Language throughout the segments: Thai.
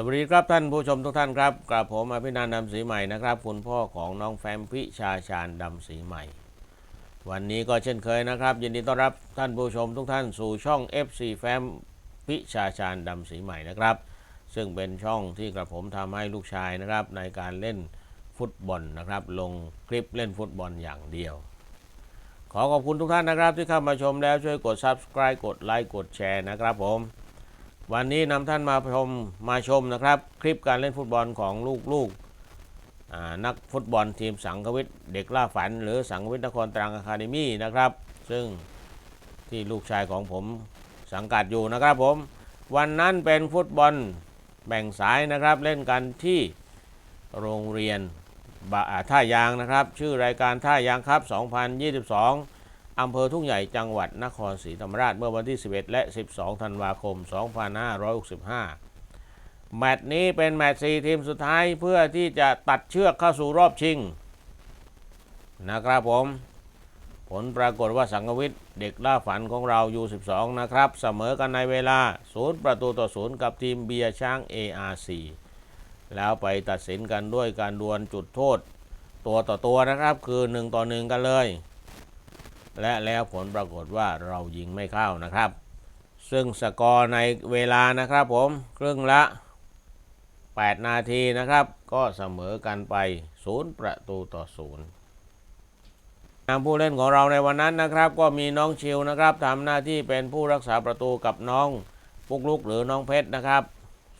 สวัสดีครับท่านผู้ชมทุกท่านครับกระผมอภินันท์ดำศรีใหม่นะครับคุณพ่อของน้องแฟมพิชาชาญดำศรีใหม่ วันนี้ก็เช่นเคยนะครับ ยินดีต้อนรับท่านผู้ชมทุกท่านสู่ช่อง FC แฟมพิชาชาญดำศรีใหม่นะครับ ซึ่งเป็นช่องที่กระผมทำให้ลูกชายนะครับ ในการเล่นฟุตบอลนะครับ ลงคลิปเล่นฟุตบอลอย่างเดียว ขอขอบคุณทุกท่านนะครับ ที่เข้ามาชมแล้วช่วยกด Subscribe กดไลค์กดแชร์นะครับผม วันนี้นำท่านมาชมมาชมนะครับ คลิปการเล่นฟุตบอลของลูกๆนักฟุตบอลทีมสังกวิทเด็กล่าฝัน หรือสังกวิทนครตรังอะคาเดมี่นะครับ ซึ่งที่ลูกชายของผมสังกัดอยู่นะครับผม วันนั้นเป็นฟุตบอลแบ่งสายนะครับ เล่นกันที่โรงเรียนท่ายางนะครับ ชื่อรายการท่ายางครับ 2022 อำเภอทุ่งใหญ่จังหวัดนครศรีธรรมราชเมื่อวันที่ 11 และ 12 ธันวาคม 2565 แมตช์นี้เป็นแมตช์4ทีมสุดท้ายเพื่อที่จะตัดเชือกเข้าสู่รอบชิง นะครับผม ผลปรากฏว่าสังกวิทย์เด็กล่าฝันของเราอยู่12 นะครับ เสมอกันในเวลา 0 ประตูต่อ 0 กับทีมเบียร์ช้าง ARC แล้วไปตัดสินกันด้วยการดวลจุดโทษ ตัวต่อตัวนะครับคือ 1 ต่อ 1 กันเลย และแล้วผลปรากฏว่าเรายิงไม่เข้านะครับ ซึ่งสกอร์ในเวลานะครับผมครึ่งละ 8 นาทีนะครับ ก็เสมอกันไป 0 ประตูต่อ0ผู้เล่นของเราในวันนั้นนะครับ ก็มีน้องชิวนะครับทำหน้าที่เป็นผู้รักษาประตูกับน้องปุกลุกหรือน้องเพชรนะครับ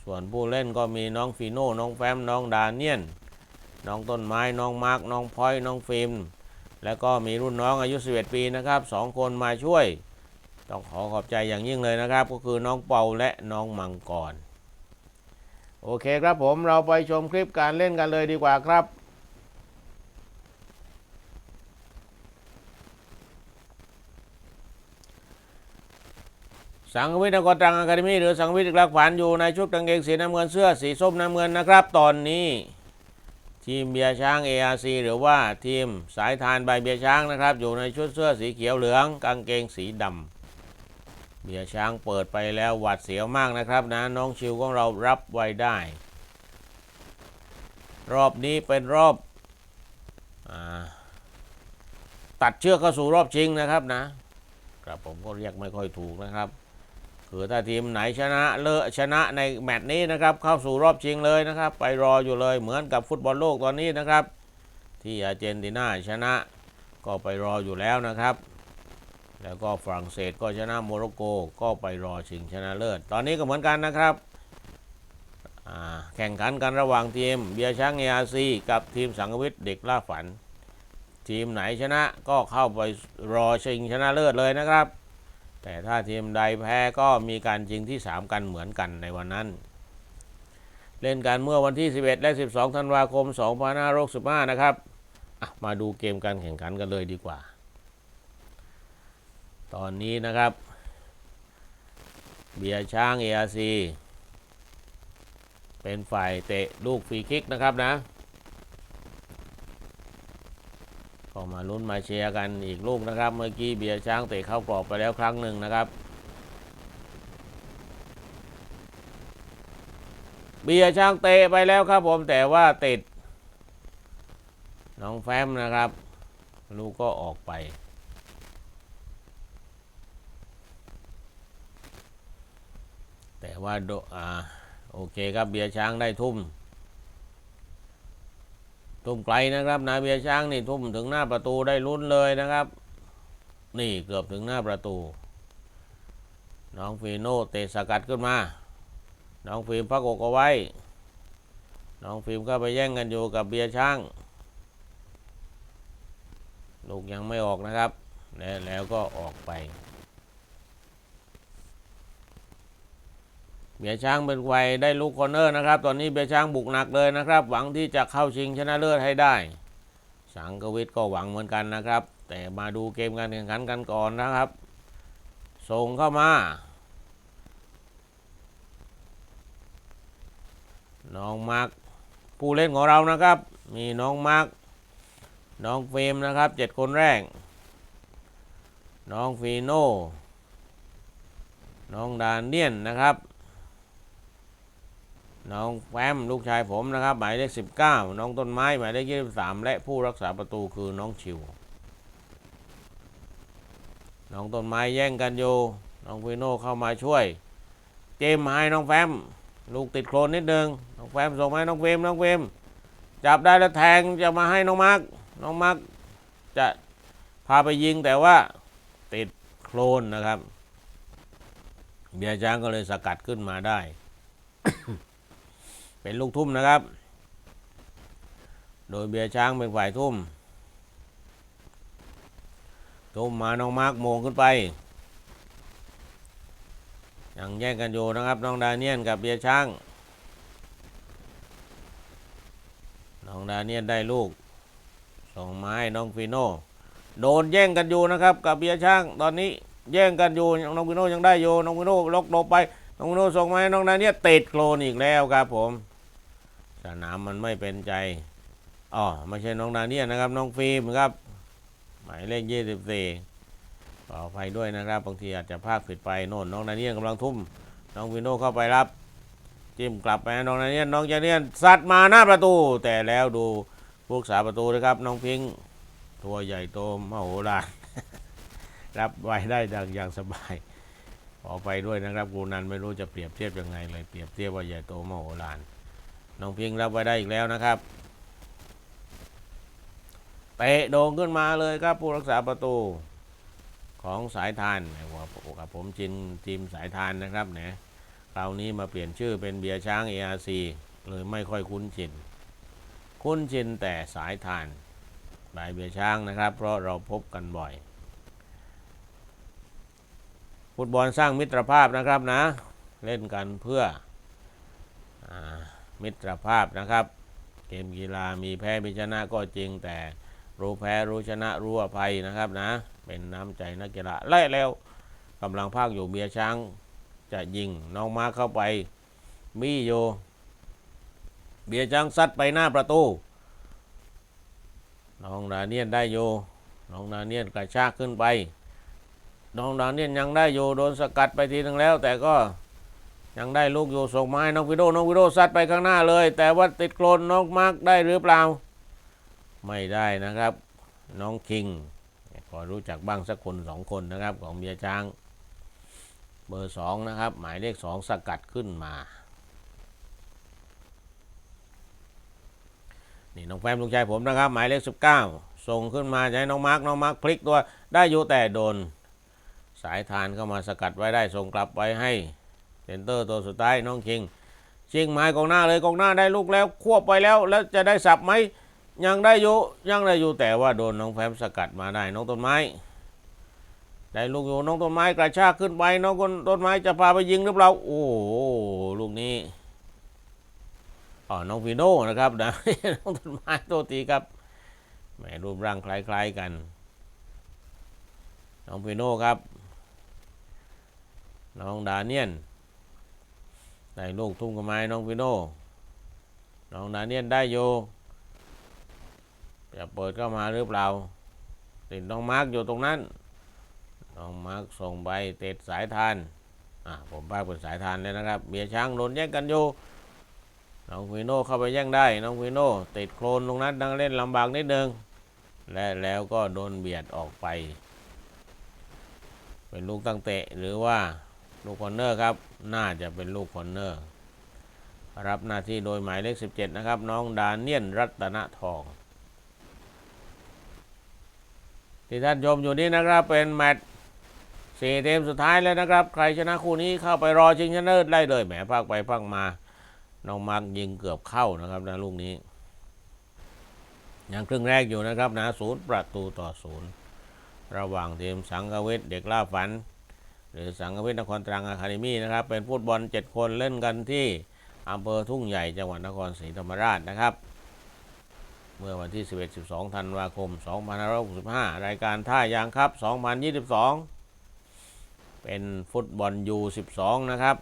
ส่วนผู้เล่นก็มีน้องฟีโน่น้องแฟมน้องดาเนียน น้องต้นไม้น้องมาร์กน้องพลอยน้องฟิล์ม แล้วก็มีรุ่นน้องอายุ 11 ปีนะครับสองคนมาช่วย ต้องขอขอบใจอย่างยิ่งเลยนะครับ ก็คือน้องเปาและน้องมังกร โอเคครับผมเราไปชมคลิปการเล่นกันเลยดีกว่าครับสังวิทย์นครตรังอะคาเดมี่หรือสังวิทย์รักฝันอยู่ในชุดกางเกงสีน้ำเงินเสื้อสีส้มน้ำเงินนะครับ ตอนนี้ ทีมเบียร์ช้าง ARC หรือว่าทีมสายทานใบเบียร์ช้างนะครับ อยู่ในชุดเสื้อสีเขียวเหลือง กางเกงสีดำเบียร์ช้างเปิดไปแล้วหวัดเสียวมากนะครับนะน้องชิวของเรารับไว้ได้ รอบนี้เป็นรอบอตัดเชือกเข้าสู่รอบชิงนะครับนะ ครับผมก็เรียกไม่ค่อยถูกนะครับ คือถ้าทีมไหนชนะเลอะชนะในแมตช์นี้นะครับ เข้าสู่รอบชิงเลยนะครับ ไปรออยู่เลยเหมือนกับฟุตบอลโลกตอนนี้นะครับ ที่อาร์เจนตินาชนะก็ไปรออยู่แล้วนะครับ แล้วก็ฝรั่งเศสก็ชนะโมร็อกโกก็ไปรอชิงชนะเลิศ ตอนนี้ก็เหมือนกันนะครับแข่งขันกันระหว่างทีมเบียร์ช้างเออาซีกับทีมสังกวิทย์เด็กล่าฝัน ทีมไหนชนะก็เข้าไปรอชิงชนะเลิศเลยนะครับ แต่ถ้าทีมใดแพ้ก็มีการชิงที่ 3 กันเหมือนกันในวันนั้น เล่นกันเมื่อวันที่ 11 และ 12 ธันวาคม 2565 นะครับอะมาดูเกมการแข่งขันกันเลยดีกว่า ตอนนี้นะครับ เบียช้าง ARC เป็นฝ่ายเตะลูกฟรีคิกนะครับนะ ก็มาลุ้นมาเชียร์กันอีกลูกนะครับ เมื่อกี้เบียร์ช้างเตะเข้ากรอบไปแล้วครั้งหนึ่งนะครับ เบียร์ช้างเตะไปแล้วครับผมแต่ว่าติด น้องแฟมนะครับ ลูกก็ออกไปแต่ว่าโดอ่าโอเคครับเบียร์ช้างได้ทุ่ม ทุ่มไกลนะครับนาเบียช้างนี่ทุ่มถึงหน้าประตูได้ลุ้นเลยนะครับ นี่เกือบถึงหน้าประตู น้องฟีโน่เตะสกัดขึ้นมา น้องฟิล์มพักอกเอาไว้ น้องฟิล์มก็ไปแย่งกันอยู่กับเบียช้าง ลูกยังไม่ออกนะครับ แล้วก็ออกไป เบียช้างเป็นไวได้ลูกคอร์เนอร์นะครับ ตอนนี้เบียช้างบุกหนักเลยนะครับ หวังที่จะเข้าชิงชนะเลิศให้ได้ สังกวิทย์ก็หวังเหมือนกันนะครับ แต่มาดูเกมการแข่งขันกันก่อนนะครับ ส่งเข้ามาน้องมาร์คผู้เล่นของเรานะครับ มีน้องมาร์คน้องเฟรมนะครับเจ็ดคนแรก น้องฟีโน่น้องดานเนียนนะครับ น้องแฟมลูกชายผมนะครับ หมายเลขสิบเก้าน้องต้นไม้ หมายเลขยี่สิบสามและผู้รักษาประตูคือน้องชิว น้องต้นไม้แย่งกันอยู่ น้องฟิโน่เข้ามาช่วย เจมส์ให้น้องแฟม ลูกติดโคลนนิดนึง น้องแฟมส่งให้น้องเฟรมน้องเฟรมจับได้แล้วแทงจะมาให้น้องมาร์กน้องมาร์กจะพาไปยิงแต่ว่าติดโคลนนะครับ เบียร์ช้างก็เลยสกัดขึ้นมาได้ เป็นลูกทุ่มนะครับ โดยเบียร์ช้างเป็นฝ่ายทุ่ม ทุ่มมาน้องมาร์กโมงขึ้นไป ยังแย่งกันอยู่นะครับน้องดาเนียนกับเบียร์ช้าง น้องดาเนียนได้ลูก ส่งไม้น้องฟิโน่โดนแย่งกันอยู่นะครับ กับเบียร์ช้างตอนนี้แย่งกันอยู่น้องฟิโน่ยังได้อยู่น้องฟิโน่ล็อกโดไปน้องฟิโน่ส่งมาให้น้องดาเนียนติดโคลนอีกแล้วครับผม สนามมันไม่เป็นใจอ๋อไม่ใช่น้องดาเนียนะครับ น้องฟิล์มครับ หมายเลขยี่สิบสี่ขออภัยด้วยนะครับบางทีอาจจะพลาดผิดไปโน่นน้องดาเนียนกำลังทุ่ม น้องฟิโน่เข้าไปรับ จิ้มกลับไปน้องดาเนียนน้องดาเนียนซัดมาหน้าประตู แต่แล้วดูผู้รักษาประตูนะครับ น้องพิงตัวใหญ่โตมโหฬารรับไว้ได้ดังอย่างสบายขอไปด้วยนะครับกูนันไม่รู้จะเปรียบเทียบยังไงเลยเปรียบเทียบว่าใหญ่โตมโหฬาร น้องพิงรับไว้ได้อีกแล้วนะครับเตะโด่งขึ้นมาเลยครับผู้รักษาประตูของสายทานแหมว่ากับผมจินทีมสายทานนะครับเนี่ยคราวนี้มาเปลี่ยนชื่อเป็นเบียร์ช้าง ARC เลยไม่ค่อยคุ้นชิน คุ้นชินแต่สายทานบายเบียร์ช้างนะครับ เพราะเราพบกันบ่อย ฟุตบอลสร้างมิตรภาพนะครับนะ เล่นกันเพื่ออ มิตรภาพนะครับ เกมกีฬามีแพ้มีชนะก็จริงแต่รู้แพ้รู้ชนะรู้อภัยนะครับนะ เป็นน้ำใจนักกีฬาไล่แล้วกำลังภาคอยู่เบียช้างจะยิงน้องมาเข้าไปมีโย เบียช้างซัดไปหน้าประตู น้องดาเนียนได้โย น้องดาเนียนกระชากขึ้นไป น้องดาเนียนยังได้โยโดนสกัดไปทีนึงแล้ว แต่ก็ ยังได้ลูกอยู่ส่งไม้น้องวิโดน้องวิโดซัดไปข้างหน้าเลย แต่ว่าติดโคลนน้องมาร์กได้หรือเปล่า ไม่ได้นะครับ น้องคิงพอรู้จักบ้างสักคนสองคนนะครับ ของเบียช้าง เบอร์สองนะครับ หมายเลขสองสกัดขึ้นมานี่น้องแฟมลูกชายผมนะครับ หมายเลขสิบเก้าส่งขึ้นมาจะให้น้องมาร์กน้องมาร์กพลิกตัวได้อยู่แต่โดน สายทานเข้ามาสกัดไว้ได้ส่งกลับไปให้ เซนเตอร์ตัวสุดท้ายน้องคิงชิงไม้กองหน้าเลยกองหน้าได้ลูกแล้วควบไปแล้ว แล้วจะได้สับไหมยังได้อยู่ยังได้อยู่แต่ว่าโดนน้องแฟมสกัดมาได้น้องต้นไม้ ได้ลูกอยู่น้องต้นไม้กระชากขึ้นไปน้องต้นไม้จะพาไปยิงหรือเปล่าโอ้โลูกนี้อ๋อน้องฟิโน่นะครับนะน้องต้นไม้โตตีครับแหมรูปร่างคล้าย ๆกัน น้องฟิโน่ครับ น้องดาเนียน ได้ลูกทุ่มกับไม้น้องฟิโน่น้องดาเนียนได้อยู่จะเปิดเข้ามาหรือเปล่า ติดน้องมาร์กอยู่ตรงนั้น น้องมาร์กส่งไปเตะสายทานอะผมพาเป็นสายทานเลยนะครับ เบียช้างโดนแย่งกันอยู่น้องฟิโน่เข้าไปแย่งได้ น้องฟิโน่ติดโคลนตรงนั้นดังเล่นลำบากนิดนึง และแล้วก็โดนเบียดออกไป เป็นลูกตั้งเตะหรือว่า ลูกคอนเนอร์ครับ น่าจะเป็นลูกคอนเนอร์ รับหน้าที่โดยหมายเลข 17 นะครับ น้องดานเนียนรัตนทองที่ท่านชมอยู่นี้นะครับเป็นแมตช์สี่เกมสุดท้ายแล้วนะครับ ใครชนะคู่นี้เข้าไปรอชิงชนะเลิศได้เลยแหมพักไปพักมาน้องมาร์กยิงเกือบเข้านะครับนะลูกนี้ยังครึ่งแรกอยู่นะครับนะศูนย์ประตูต่อศูนย์ระหว่างทีมสังกเวชเด็กล่าฝัน หรือสังกเวชนครตรังอะคาเดมี่นะครับ เป็นฟุตบอล 7 คนเล่นกันที่อำเภอทุ่งใหญ่จังหวัดนครศรีธรรมราชนะครับ เมื่อวันที่ 11-12 ธันวาคม 2565 รายการท่ายางครับ 2022 เป็นฟุตบอล U12 นะครับ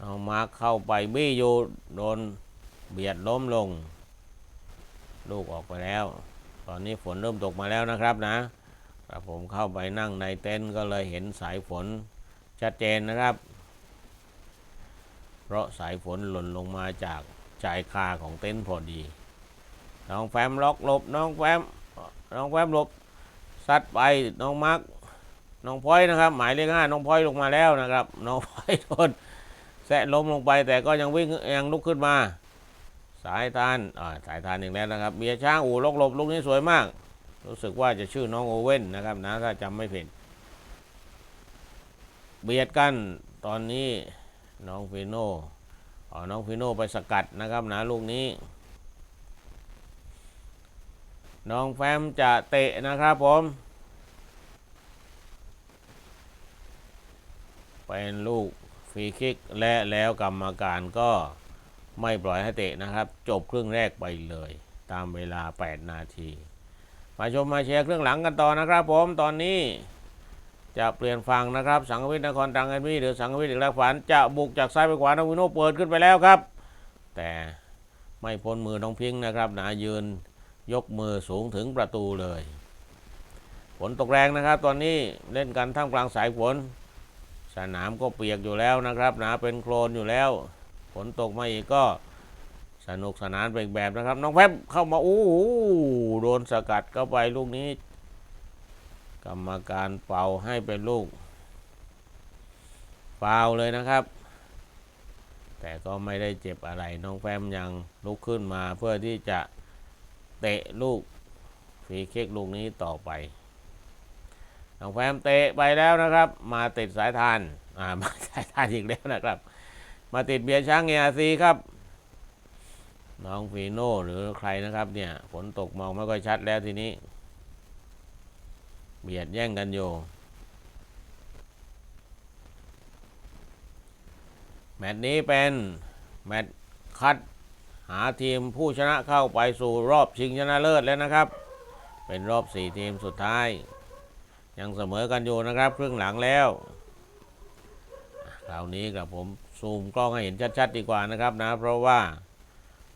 เอามาร์คเข้าไปบี้อยู่โดนเบียดล้มลง ลูกออกไปแล้ว ตอนนี้ฝนเริ่มตกมาแล้วนะครับนะ ครับผมเข้าไปนั่งในเต็นท์ก็เลยเห็นสายฝนชัดเจนนะครับ เพราะสายฝนหล่นลงมาจากชายคาของเต็นท์พอดี น้องแฟมล็อกหลบน้องแฟมน้องแฟมหลบซัดไปน้องมาร์กน้องพลอยนะครับ หมายเลขห้าน้องพลอยลงมาแล้วนะครับ น้องพลอยโดนแสะล้มลงไปแต่ก็ยังวิ่งยังลุกขึ้นมา สายทานอ่าสายทานอีกแล้วนะครับเบียช้างอู่ลกหลบลูกนี้สวยมาก รู้สึกว่าจะชื่อน้องโอเว่นนะครับนะถ้าจำไม่ผิดเบียดกันตอนนี้น้องฟิโน่อ๋อน้องฟิโน่ไปสกัดนะครับนะลูกนี้ น้องแฟมจะเตะนะครับผม เป็นลูกฟรีคิกและแล้วกรรมการก็ไม่ปล่อยให้เตะนะครับ จบครึ่งแรกไปเลย ตามเวลา 8 นาที มาชมมาแชร์เครื่องหลังกันต่อนะครับ ผมตอนนี้ จะเปลี่ยนฝั่งนะครับ สังกวิทนครตรังเอ็นวีหรือสังกวิทอีกแล้วฝันจะบุกจากซ้ายไปขวาน้องวิโนเปิดขึ้นไปแล้วครับ แต่ไม่พ้นมือน้องพิงค์นะครับ หนายืนยกมือสูงถึงประตูเลยฝนตกแรงนะครับ ตอนนี้เล่นกันท่ามกลางสายฝนสนามก็เปียกอยู่แล้วนะครับหนาเป็นโคลนอยู่แล้วฝนตกมาอีกก็ สนุกสนานไปอีกแบบนะครับ น้องแพมเข้ามาโอ้โหโดนสกัดเข้าไปลูกนี้ กรรมการเป่าให้เป็นลูกฟาวล์เลยนะครับ แต่ก็ไม่ได้เจ็บอะไรน้องแฟมยังลุกขึ้นมาเพื่อที่จะเตะลูกฟรีคิกลูกนี้ต่อไปน้องแฟมเตะไปแล้วนะครับ มาติดสายทานอ่ามาสายทานอีกแล้วนะครับ มาติดเบียร์ช้างเอซีครับ น้องฟีโน่หรือใครนะครับ เนี่ยฝนตกมองไม่ค่อยชัดแล้วทีนี้ เบียดแย่งกันอยู่แมตช์นี้เป็นแมตช์คัดหาทีมผู้ชนะเข้าไปสู่รอบชิงชนะเลิศแล้วนะครับ เป็นรอบ 4 ทีมสุดท้าย ยังเสมอกันอยู่นะครับ ครึ่งหลังแล้วคราวนี้กับผมซูมกล้องให้เห็นชัด ๆ ดีกว่านะครับนะ เพราะว่า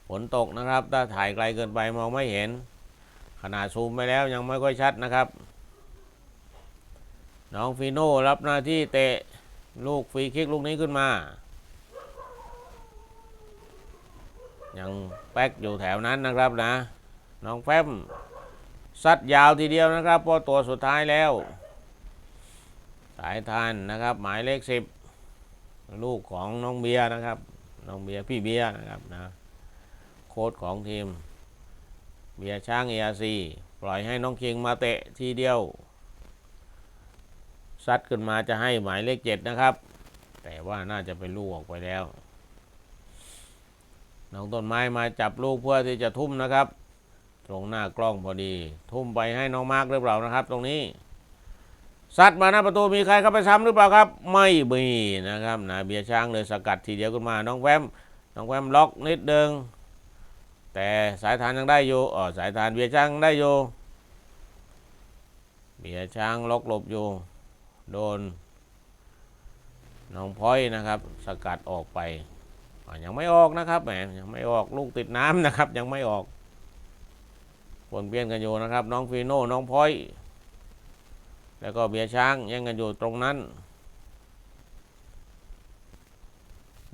ฝนตกนะครับ ถ้าถ่ายไกลเกินไปมองไม่เห็น ขนาดซูมไปแล้วยังไม่ค่อยชัดนะครับ น้องฟีโน่รับหน้าที่เตะลูกฟรีคิกลูกนี้ขึ้นมา ยังแป๊กอยู่แถวนั้นนะครับนะ น้องแฟมซัดยาวทีเดียวนะครับพราะตัวสุดท้ายแล้ว สายทานนะครับ หมายเลขสิบลูกของน้องเบียร์นะครับ น้องเบียร์พี่เบียร์นะครับนะ ค้ดของทีม เบียช้างเอซีปล่อยให้น้องคิงมาเตะทีเดียวซัดขึ้นมาจะให้หมายเลขเจ็ดนะครับ แต่ว่าน่าจะเป็นลูกออกไปแล้วน้องต้นไม้มาจับลูกเพื่อที่จะทุ่มนะครับ ตรงหน้ากล้องพอดี ทุ่มไปให้น้องมาร์กหรือเปล่านะครับ ตรงนี้ซัดมาหน้าประตูมีใครเข้าไปซ้ำหรือเปล่าครับ ไม่มีนะครับนาเบียช้างเลยสกัดทีเดียวขึ้นมา น้องแวมน้องแวมล็อกนิดเดิง แต่สายทานยังได้อยู่อ๋อสายทานเบียช้างได้อยู่เบียช้างล็อกหลบอยู่ โดนน้องพลอยนะครับ สกัดออกไปยังไม่ออกนะครับแหมยังไม่ออกลูกติดน้ำนะครับ ยังไม่ออกปนเปี้ยนกันอยู่นะครับ น้องฟีโน่น้องพลอย แล้วก็เบียช้างย่งกันอยู่ตรงนั้น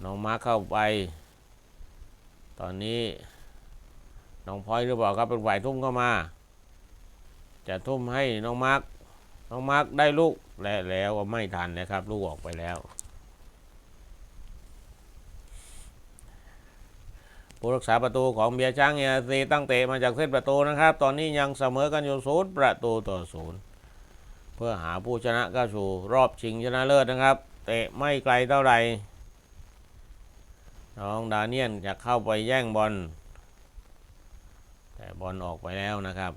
น้องมาร์เข้าไป ตอนนี้ น้องพลอยหรือเปล่าครับเป็นฝ่ายทุ่มเข้ามา จะทุ่มให้น้องมาร์คน้องมาร์คได้ลูกและแล้วก็ไม่ทันนะครับ ลูกออกไปแล้วผู้รักษาประตูของเบียช้างเอซีตั้งเตะมาจากเส้นประตูนะครับ ตอนนี้ยังเสมอกันอยู่ศูนย์ประตูต่อศูนย์เพื่อหาผู้ชนะเข้าสู่รอบชิงชนะเลิศนะครับ เตะไม่ไกลเท่าไหร่น้องดาเนียนจะเข้าไปแย่งบอล แต่บอลออกไปแล้วนะครับ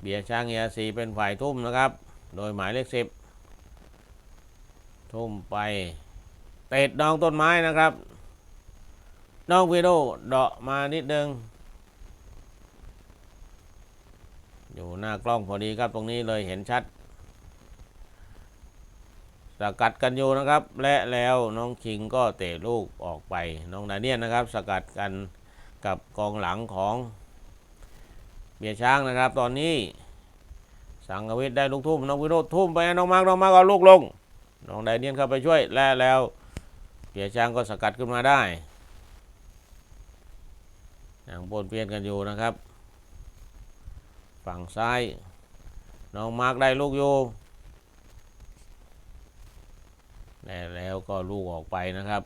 เบียร์ช้างเอซีเป็นฝ่ายทุ่มนะครับ โดยหมายเลขสิบทุ่มไป เตะน้องต้นไม้นะครับ น้องพีโดเดาะมานิดนึง อยู่หน้ากล้องพอดีครับตรงนี้เลยเห็นชัดสกัดกันอยู่นะครับ และแล้วน้องคิงก็เตะลูกออกไป น้องดาเนียนนะครับ สกัดกัน กับกองหลังของเบียช้างนะครับ ตอนนี้ สังกวิทย์ได้ลูกทุ่มน้องวิโรจน์ทุ่มไปน้องมาร์กน้องมาร์กเอาลูกลงน้องไดเนียนเข้าไปช่วยและแล้วเบียช้างก็สกัดขึ้นมาได้ยังปนเปลี่ยนกันอยู่นะครับ ฝั่งซ้ายน้องมาร์กได้ลูกอยู่แล้วแล้วก็ลูกออกไปนะครับ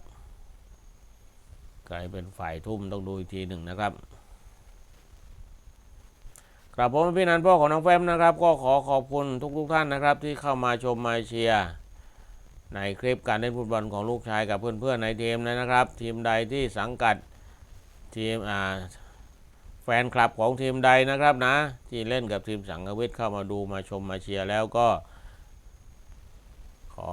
กลายเป็นฝ่ายทุ่มต้องดูอีกทีหนึ่งนะครับครับผมพี่นันพ่อของน้องแฟมนะครับ ก็ขอขอบคุณทุกๆทท่านนะครับ ที่เข้ามาชมมาเชียร์ในคลิปการเล่นฟุตบอลของลูกชายกับเพื่อนๆในทีมนะครับ ทีมใดที่สังกัดทีมอ่าแฟนคลับของทีมใดนะครับนะ ที่เล่นกับทีมสังกวิทย์เข้ามาดูมาชมมาเชียร์แล้วก็ อ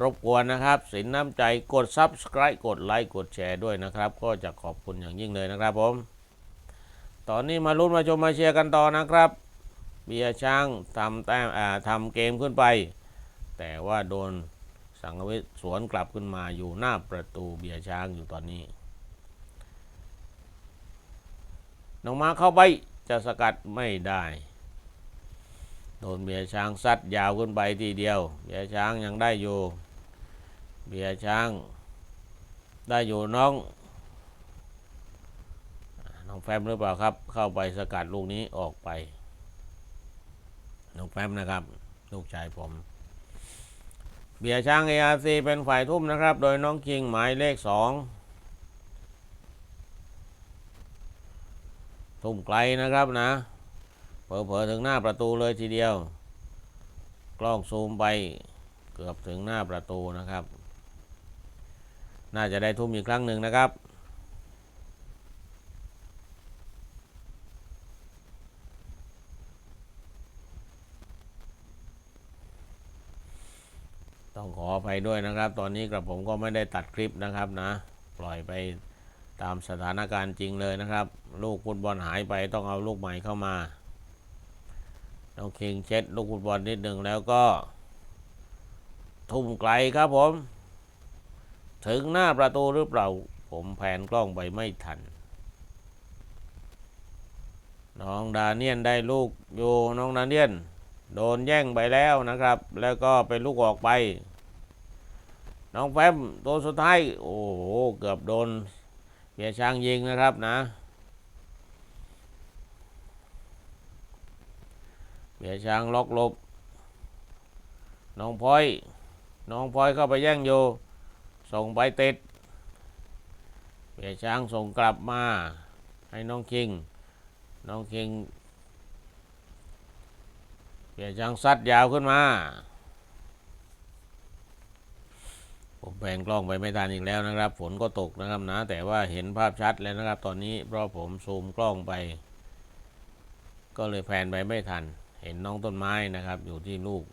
รบกวนนะครับ สินน้ำใจกด Subscribe กดไลค์กดแชร์ด้วยนะครับ ก็จะขอบคุณอย่างยิ่งเลยนะครับผม ตอนนี้มาลุ้นมาชมมาเชียร์กันต่อนะครับ เบียช้างทำแต้มอ่าทำเกมขึ้นไป แต่ว่าโดนสังเวชสวนกลับขึ้นมาอยู่หน้าประตูเบียช้างอยู่ตอนนี้ น้องมาเข้าไปจะสกัดไม่ได้ โดนเบียช้างซัดยาวขึ้นไปทีเดียว เบียช้างยังได้อยู่ เบียช้างได้อยู่น้อง น้องแฟมหรือเปล่าครับ เข้าไปสกัดลูกนี้ออกไป น้องแฟมนะครับ ลูกชายผม เบียช้างเออาซีเป็นฝ่ายทุ่มนะครับ โดยน้องคิงหมายเลขสองทุ่มไกลนะครับนะ เผลอๆถึงหน้าประตูเลยทีเดียว กล้องซูมไปเกือบถึงหน้าประตูนะครับ น่าจะได้ทุ่มอีกครั้งหนึ่งนะครับต้องขออภัยด้วยนะครับ ตอนนี้กระผมก็ไม่ได้ตัดคลิปนะครับนะ ปล่อยไปตามสถานการณ์จริงเลยนะครับ ลูกฟุตบอลหายไปต้องเอาลูกใหม่เข้ามา น้องคิงเช็ดลูกฟุตบอลนิดหนึ่งแล้วก็ ทุ่มไกลครับผม ถึงหน้าประตูหรือเปล่า ผมแผนกล้องไปไม่ทัน น้องดาเนียนได้ลูกอยู่น้องดาเนียน โดนแย่งไปแล้วนะครับ แล้วก็เป็นลูกออกไป น้องแฟมตัวสุดท้าย โอ้โห เกือบโดนเบียช้างยิงนะครับนะ เบียช้างล็อกหลบ น้องพลอย น้องพลอยเข้าไปแย่งอยู่ส่งไปติด เบียช้างส่งกลับมา ให้น้องคิง น้องคิง เบียช้างซัดยาวขึ้นมา ผมแปลงกล้องไปไม่ทันอีกแล้วนะครับ ฝนก็ตกนะครับนะ แต่ว่าเห็นภาพชัดแล้วนะครับ ตอนนี้เพราะผมซูมกล้องไป ก็เลยแพนไปไม่ทัน เห็นน้องต้นไม้นะครับ อยู่ที่ลูก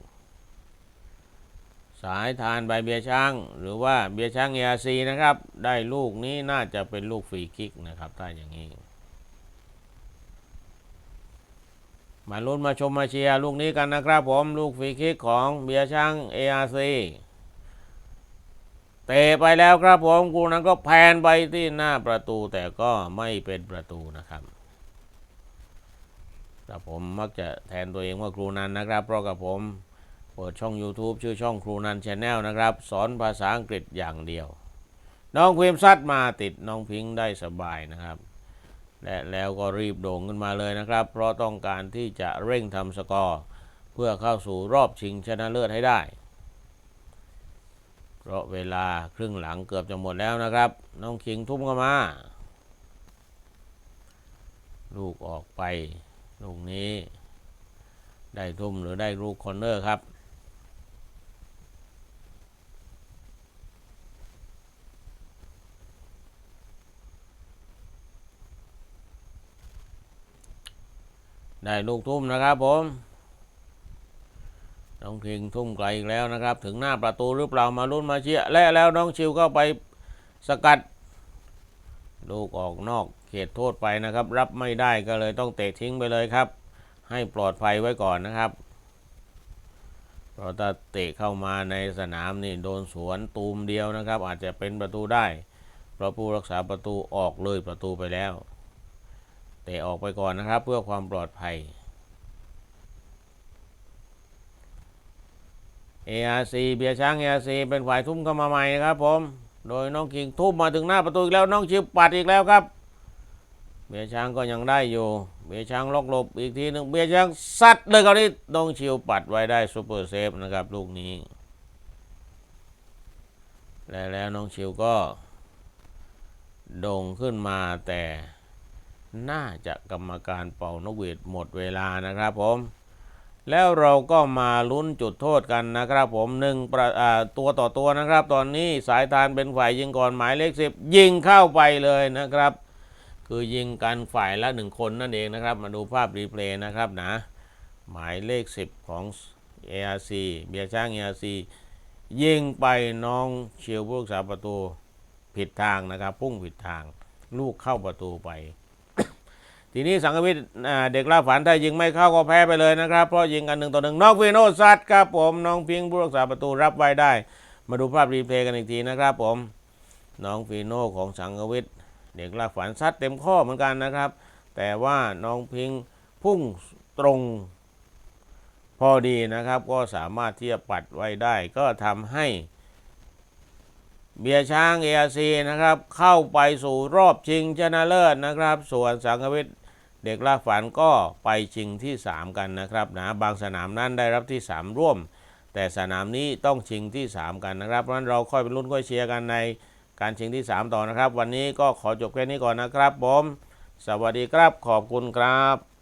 สายทานใบเบียช้าง หรือว่าเบียช้างเอซีนะครับ ได้ลูกนี้น่าจะเป็นลูกฟรีคิกนะครับถ้าอย่างนี้ มาลุ้นมาชมมาเชียร์ลูกนี้กันนะครับผมลูกฟรีคิกของเบียช้าง ARC เตะไปแล้วครับผมกูนั้นก็แพนไปที่หน้าประตูแต่ก็ไม่เป็นประตูนะครับ ครับผมมักจะแทนตัวเองว่าครูนันนะครับ เพราะกับผมเปิดช่อง YouTube ชื่อช่องครูนันชาแนลนะครับ สอนภาษาอังกฤษอย่างเดียว น้องพิมซัดมาติดน้องพิงค์ได้สบายนะครับ และแล้วก็รีบโด่งขึ้นมาเลยนะครับ เพราะต้องการที่จะเร่งทำสกอร์เพื่อเข้าสู่รอบชิงชนะเลิศให้ได้ เพราะเวลาครึ่งหลังเกือบจะหมดแล้วนะครับ น้องคิงทุ่มเข้ามา ลูกออกไป ลูกนี้ ได้ทุ่มหรือได้ลูกคอร์เนอร์ครับได้ลูกทุ่มนะครับผมน้องคิงทุ่มไกลอีกแล้วนะครับ ถึงหน้าประตูหรือเปล่ามาลุ้นมาเชียร์และแล้วน้องชิวก็ไปสกัด ลูกออกนอก เขตโทษไปนะครับ รับไม่ได้ก็เลยต้องเตะทิ้งไปเลยครับ ให้ปลอดภัยไว้ก่อนนะครับเพราะถ้าเตะเข้ามาในสนามนี่โดนสวนตูมเดียวนะครับ อาจจะเป็นประตูได้เพราะผู้รักษาประตูออกเลยประตูไปแล้วเตะออกไปก่อนนะครับ เพื่อความปลอดภัย ARC เบียร์ช้าง ARC เป็นฝ่ายทุ่มเข้ามาใหม่นะครับผม โดยน้องคิงทุบมาถึงหน้าประตูอีกแล้วน้องชิวปัดอีกแล้วครับ เบียช้างก็ยังได้อยู่ เบียช้างล็อกหลบอีกทีหนึ่งเบียช้างซัดเลยคราวนี้น้องชิวปัดไว้ได้ซูเปอร์เซฟนะครับลูกนี้ และแล้วน้องชิวก็โด่งขึ้นมาแต่น่าจะกรรมการเป่านกหวีดหมดเวลานะครับผม แล้วเราก็มาลุ้นจุดโทษกันนะครับผมหนึ่งประตัวต่อตัวนะครับ ตอนนี้สายทานเป็นฝ่ายยิงก่อนหมายเลขสิบยิงเข้าไปเลยนะครับ คือยิงกันฝ่ายละหนึ่งคนนั่นเองนะครับ มาดูภาพรีเพลย์นะครับนะ หมายเลข 10 ของ ARC เบียร์ช้าง ARC ยิงไปน้องเชียวผู้รักษาประตูผิดทางนะครับ พุ่งผิดทาง ลูกเข้าประตูไป ทีนี้สังกวิทย์เด็กล่าฝันถ้ายิงไม่เข้าก็แพ้ไปเลยนะครับ เพราะยิงกันหนึ่งต่อหนึ่งน้องฟีโนซัดครับผมน้องพิงค์ผู้รักษาประตูรับไว้ได้ มาดูภาพรีเพลย์กันอีกทีนะครับผม น้องฟีโน่ของสังกวิทย์ เด็กลากฝันซัดเต็มข้อเหมือนกันนะครับ แต่ว่าน้องพิงพุ่งตรงพอดีนะครับ ก็สามารถที่จะปัดไว้ได้ ก็ทำให้ เบียช้างเอซีนะครับ เข้าไปสู่รอบชิงชนะเลิศนะครับ ส่วนสังกวิทย์เด็กลากฝันก็ไปชิงที่ 3 กันนะครับนะบางสนามนั้นได้รับที่ 3 ร่วม แต่สนามนี้ต้องชิงที่ 3 กันนะครับเพราะนั้นเราค่อยไปลุ้นค่อยเชียร์กันใน การชิงที่ 3 ต่อนะครับ วันนี้ก็ขอจบแค่นี้ก่อนนะครับผม สวัสดีครับขอบคุณครับ